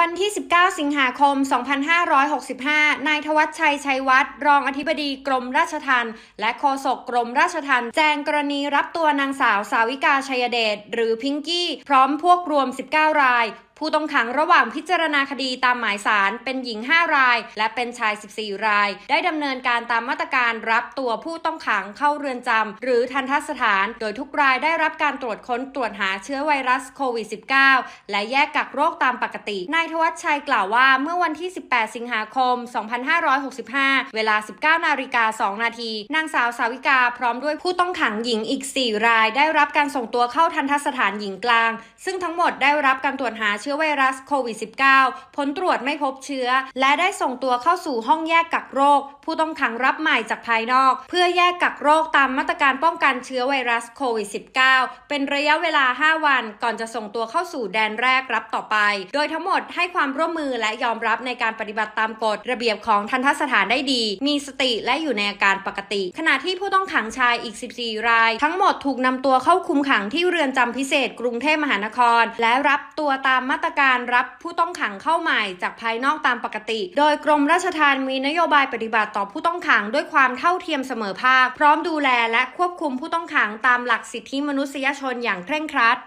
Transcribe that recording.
วันที่ 19 สิงหาคม 2565 นายทวัชชัย ชัยวัฒน์รองอธิบดีกรมราชทัณฑ์และโฆษกกรมราชทัณฑ์แจ้งกรณีรับตัวนางสาวสาวิกาชัยเดชหรือพิงกี้ พร้อมพวกรวม 19 ราย ผู้ต้องขังระหว่างพิจารณาคดีตามหมายสารเป็นหญิง 5 ราย และเป็นชาย 14 ราย ได้ดำเนินการตามมาตรการรับตัวผู้ต้องขังเข้าเรือนจำหรือทันทสถาน โดยทุกรายได้รับการตรวจค้นตรวจหาเชื้อไวรัสโควิด -19 และแยกกักโรคตามปกตินายทวัชชัยกล่าวว่าเมื่อวันที่ 18 สิงหาคม 2565 เวลา 19 นาฬิกา 2 นาที นางสาวสาวิกาพร้อมด้วยผู้ต้องขังหญิงอีก 4 ราย ได้รับการส่งตัวเข้าทันทสถานหญิงกลาง ซึ่งทั้งหมดได้รับการตรวจหาเชื้อไวรัสโควิด -19 ผลตรวจไม่พบเชื้อ และได้ส่งตัวเข้าสู่ห้องแยกกักโรค ผู้ต้องขังรับใหม่จากภายนอก เพื่อแยกกักโรคตามมาตรการป้องกันเชื้อไวรัสโควิด -19 เป็นระยะเวลา 5 วัน ก่อนจะส่งตัวเข้าสู่แดนแรกรับต่อไป โดยทั้งหมดให้ความร่วมมือและยอมรับในการปฏิบัติตามกฎระเบียบของทันทสถานได้ดี มีสติและอยู่ในอาการปกติ ขณะที่ผู้ต้องขังชายอีก 14 ราย ทั้งหมดถูกนำตัวเข้าคุมขังที่เรือนจำพิเศษกรุงเทพมหานคร และรับตัวตามมาตรการรับผู้ต้องขังเข้าใหม่จากภายนอกตามปกติ โดยกรมราชทัณฑ์มีนโยบายปฏิบัติต่อผู้ต้องขังด้วยความเท่าเทียมเสมอภาค พร้อมดูแลและควบคุมผู้ต้องขังตามหลักสิทธิมนุษยชนอย่างเคร่งครัด